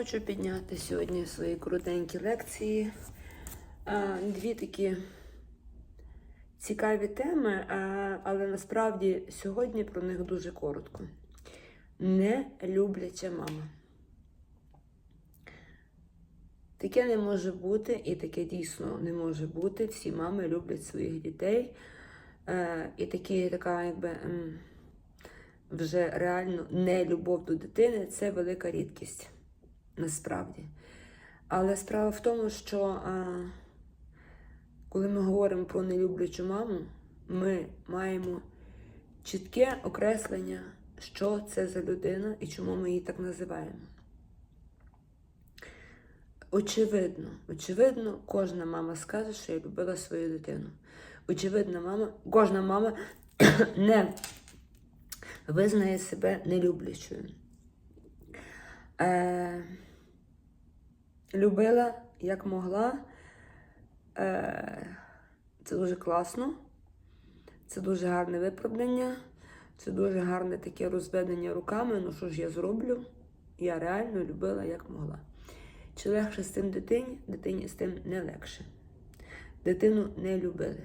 хочу підняти сьогодні в своїй коротенькій лекції дві такі цікаві теми, але насправді сьогодні про них дуже коротко. Не любляча мама. Таке не може бути, і таке дійсно не може бути. Всі мами люблять своїх дітей. Е, і такі, така, якби. вже реально не любов до дитини це велика рідкість насправді. Але справа в тому, що а, коли ми говоримо про нелюблячу маму, ми маємо чітке окреслення, що це за людина і чому ми її так називаємо. Очевидно, очевидно, кожна мама скаже, що я любила свою дитину. Очевидно, мама, кожна мама не визнає себе нелюблячою. Е, любила як могла. Е, це дуже класно, це дуже гарне виправдання, це дуже гарне таке розведення руками. Ну що ж я зроблю? Я реально любила як могла. Чи легше з цим дитині? Дитині з тим не легше. Дитину не любили.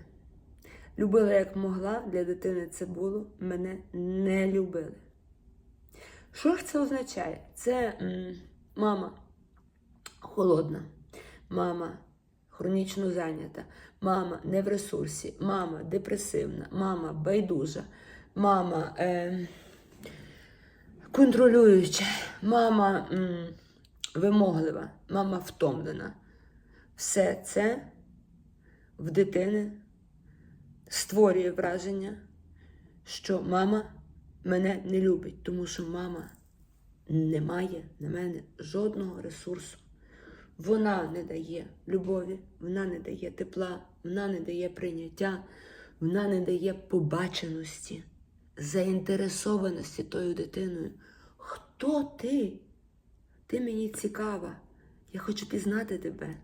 Любила як могла, для дитини це було, мене не любили. Що ж це означає? Це м, мама холодна, мама хронічно зайнята, мама не в ресурсі, мама депресивна, мама байдужа, мама е, контролююча, мама м, вимоглива, мама втомлена. Все це в дитини створює враження, що мама мене не любить, тому що мама не має на мене жодного ресурсу. Вона не дає любові, вона не дає тепла, вона не дає прийняття, вона не дає побаченості, заінтересованості тою дитиною. Хто ти? Ти мені цікава. Я хочу пізнати тебе.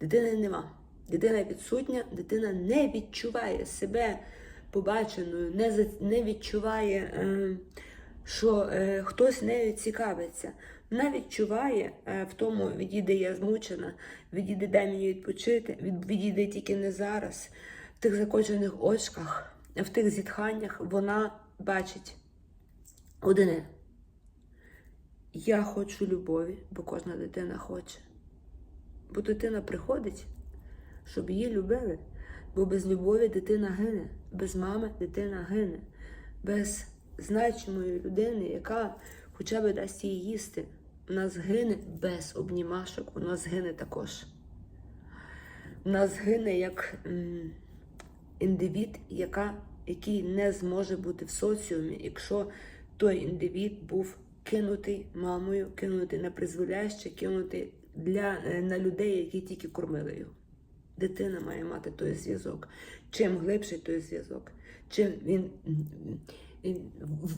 Дитини нема. Дитина відсутня, дитина не відчуває себе побаченою, не, відчуває, е, що е, хтось нею цікавиться. Вона відчуває е, в тому, відійде я змучена, відійде дай мені відпочити, від, відійде тільки не зараз. В тих закочених очках, в тих зітханнях вона бачить одне. Я хочу любові, бо кожна дитина хоче. Бо дитина приходить, щоб її любили. Бо без любові дитина гине, без мами дитина гине, без значимої людини, яка хоча б дасть їй їсти. У нас гине без обнімашок, у нас гине також. У нас гине як індивід, яка, який не зможе бути в соціумі, якщо той індивід був кинутий мамою, кинутий на призволяще, кинутий для, е, на людей, які тільки кормили його. Дитина має мати той зв'язок. Чим глибший той зв'язок, чим він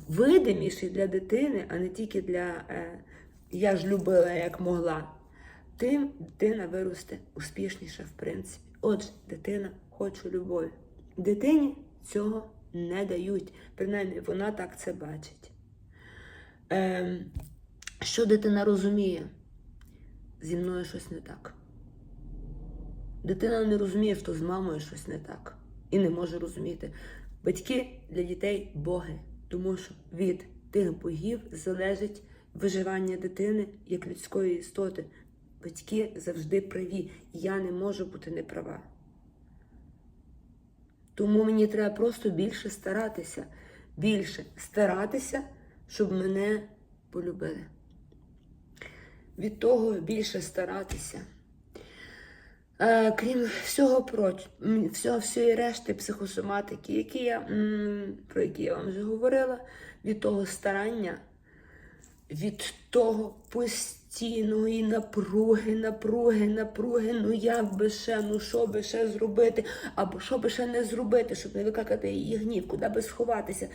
видиміший для дитини, а не тільки для е, я ж любила як могла, тим дитина виросте успішніше, в принципі. Отже, дитина хоче любові. Дитині цього не дають. Принаймні, вона так це бачить. Ем, що дитина розуміє? Зі мною щось не так. Дитина не розуміє, що з мамою щось не так. І не може розуміти. Батьки для дітей боги, тому що від тих богів залежить виживання дитини як людської істоти. Батьки завжди праві. Я не можу бути неправа. Тому мені треба просто більше старатися, більше старатися, щоб мене полюбили. Від того більше старатися. Е, крім всього всього, всієї решти психосоматики, які я, про які я вам вже говорила, від того старання, від того постійної напруги, напруги, напруги, ну як би ще, ну що би ще зробити, або що би ще не зробити, щоб не викликати її гнів, куди би сховатися,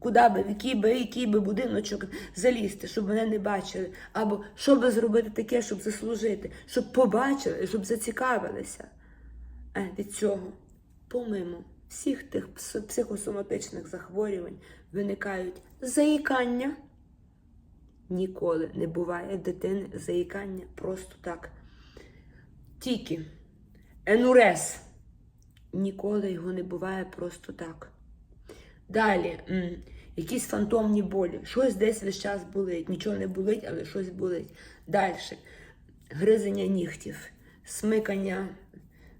куди би, в який би, який би будиночок залізти, щоб мене не бачили, або що би зробити таке, щоб заслужити, щоб побачили, щоб зацікавилися. Е, від цього, помимо всіх тих психосоматичних захворювань, виникають заїкання ніколи не буває дитини заїкання просто так. Тільки енурез. Ніколи його не буває просто так. Далі, якісь фантомні болі. Щось десь весь час болить. Нічого не болить, але щось болить. Далі. Гризення нігтів, смикання,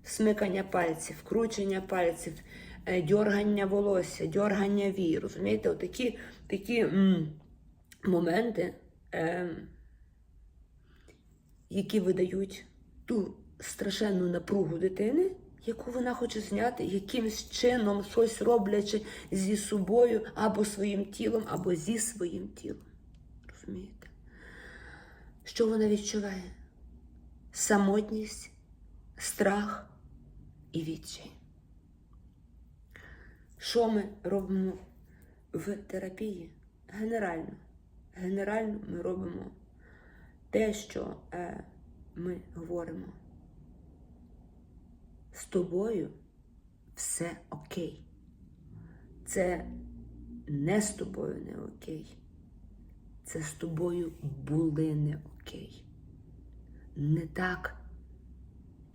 смикання пальців, кручення пальців, е, дьоргання волосся, дьоргання вій. Розумієте, отакі такі, м, моменти, е, які видають ту страшенну напругу дитини, яку вона хоче зняти, якимось чином щось роблячи зі собою або своїм тілом, або зі своїм тілом. Розумієте? Що вона відчуває? Самотність, страх і відчай. Що ми робимо в терапії? Генерально. Генерально ми робимо те, що е, ми говоримо. З тобою все окей. Це не з тобою не окей. Це з тобою були не окей. Не так,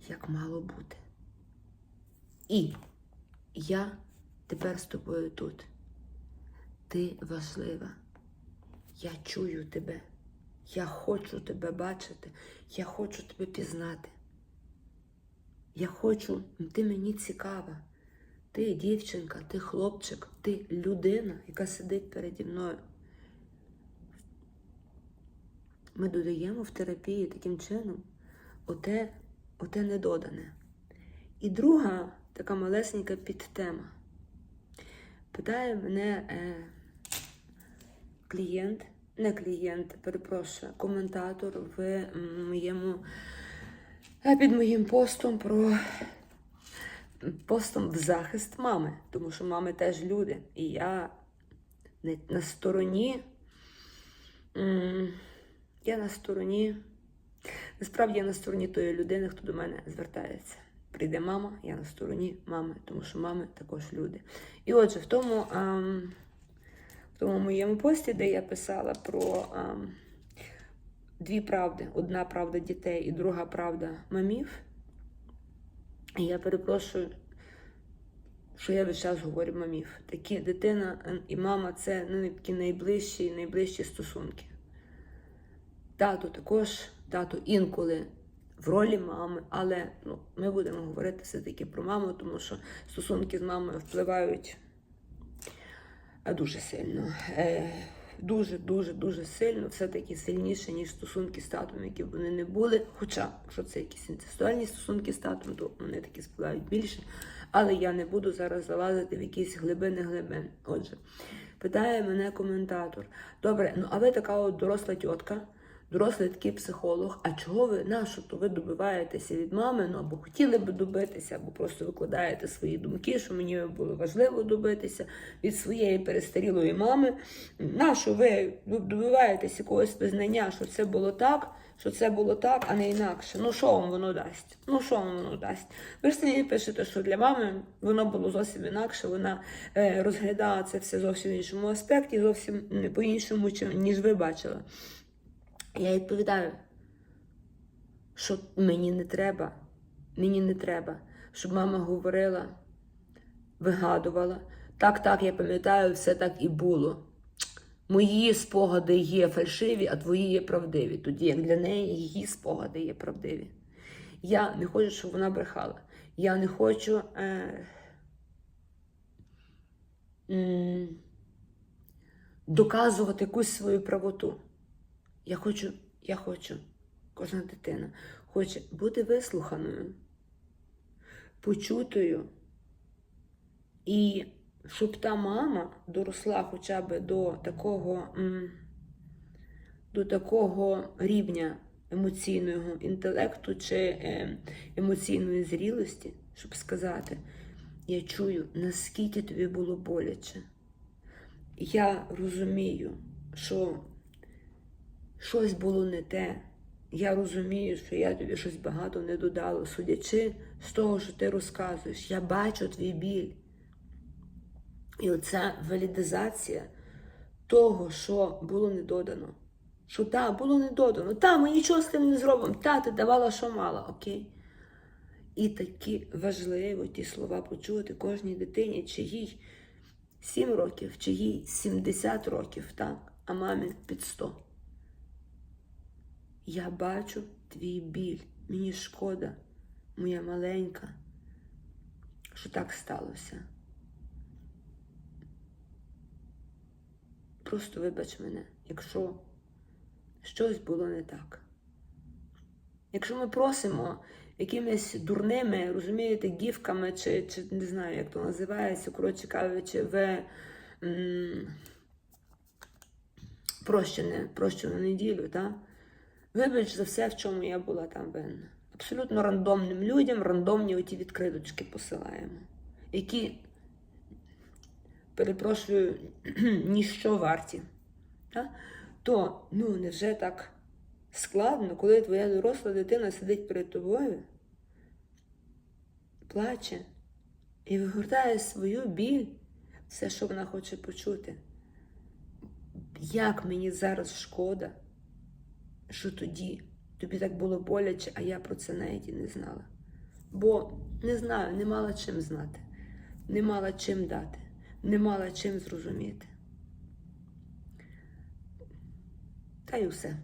як мало бути. І я тепер з тобою тут. Ти важлива. Я чую тебе. Я хочу тебе бачити. Я хочу тебе пізнати. Я хочу, ти мені цікава. Ти дівчинка, ти хлопчик, ти людина, яка сидить переді мною. Ми додаємо в терапії таким чином оте, оте недодане. І друга така малесенька підтема. Питає мене е, клієнт, не клієнт, перепрошую, коментатор в моєму е, під моїм постом про постом в захист мами, тому що мами теж люди. І я на стороні. Я на стороні. Насправді я на стороні тої людини, хто до мене звертається. Прийде мама, я на стороні мами, тому що мами також люди. І отже, в тому, в тому моєму пості, де я писала про дві правди: одна правда дітей і друга правда мамів. І я перепрошую, що я весь час говорю мамів. Такі дитина е, і мама це ну, такі найближчі, найближчі стосунки. Тато також, тато інколи в ролі мами, але ну, ми будемо говорити все-таки про маму, тому що стосунки з мамою впливають е, дуже сильно. Е, Дуже, дуже, дуже сильно, все-таки сильніше, ніж стосунки з татом, які б вони не були. Хоча, якщо це якісь інцестуальні стосунки з татом, то вони такі спливають більше. Але я не буду зараз залазити в якісь глибини глибин. Отже, питає мене коментатор: добре, ну а ви така от доросла тітка, дорослий такий психолог. А чого ви на то ви добиваєтеся від мами? Ну або хотіли би добитися, або просто викладаєте свої думки, що мені було важливо добитися від своєї перестарілої мами. На ви добиваєтесь якогось визнання, що це було так, що це було так, а не інакше. Ну що вам воно дасть? Ну що вам воно дасть? Ви ж самі пишете, що для мами воно було зовсім інакше. Вона е, розглядала це все зовсім в іншому аспекті, зовсім м, по-іншому, ніж ви бачили. Я відповідаю, що мені не треба, мені не треба, щоб мама говорила, вигадувала. Так, так, я пам'ятаю, все так і було. Мої спогади є фальшиві, а твої є правдиві. Тоді як для неї її спогади є правдиві. Я не хочу, щоб вона брехала. Я не хочу. Е... доказувати якусь свою правоту. Я хочу, я хочу, кожна дитина хоче бути вислуханою, почутою. І щоб та мама доросла хоча б до такого, до такого рівня емоційного інтелекту чи е, емоційної зрілості, щоб сказати, я чую, наскільки тобі було боляче. Я розумію, що щось було не те. Я розумію, що я тобі щось багато не додала, судячи з того, що ти розказуєш. Я бачу твій біль. І оця валідизація того, що було не додано. Що та, було не додано, та, ми нічого з тим не зробимо, та, ти давала, що мала, окей. І такі важливо ті слова почути кожній дитині, чи їй 7 років, чи їй 70 років, так, а мамі під 100. Я бачу твій біль, мені шкода, моя маленька, що так сталося. Просто вибач мене, якщо щось було не так. Якщо ми просимо якимись дурними, розумієте, гівками, чи, чи не знаю, як то називається, коротше кажучи, в прощене, прощену неділю, так? Вибач за все, в чому я була там винна. Абсолютно рандомним людям рандомні оті відкриточки посилаємо, які, перепрошую, ніщо варті. Та? То ну, невже так складно, коли твоя доросла дитина сидить перед тобою, плаче і вигортає свою біль, все, що вона хоче почути. Як мені зараз шкода, що тоді тобі так було боляче, а я про це навіть і не знала. Бо не знаю, не мала чим знати, не мала чим дати, не мала чим зрозуміти. Та й усе.